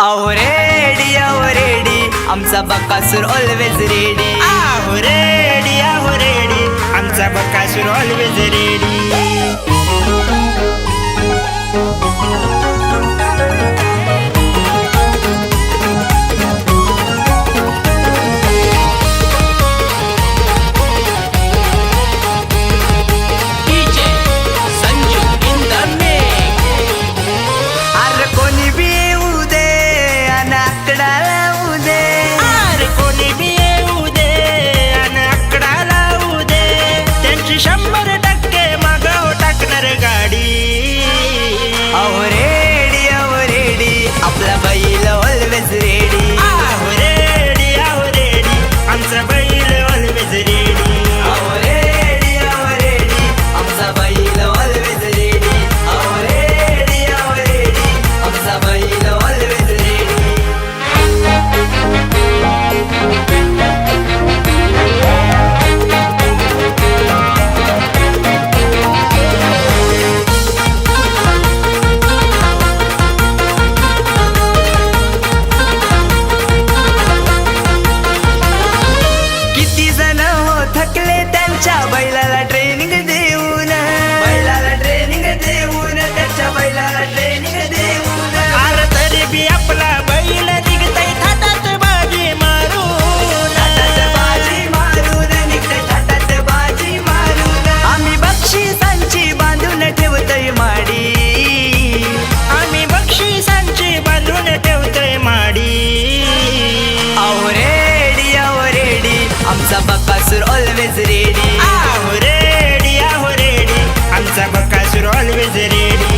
अहो रेडी आहो रेडी. आमचा बकासूर ऑलवेज रेडी आहो रेडी आहो रेडी. आमचा बकासूर ऑलवेज रेडी आकडा लावू दे अरे कोणी बी येऊ दे आणि आकडा लावू दे त्यांची शंभर टक्के मागाव टाकणार गाडी. अहो रेडी अहो रेडी. आपला बैल ऑलवेज रेडी आहो रेडी आहो रेडी. आमचा बैल ऑलवेज रेडी अहो रेडी अहो रेडी. आमचा बैल ऑलवेज रेडी अहो रेडी अहो रेडी. आमचा बैल किती जण हो थकले त्यांच्या बैलाला रेडी आहो रेडी आहो रेडी आमचा बकासूर ऑलवेज रेडी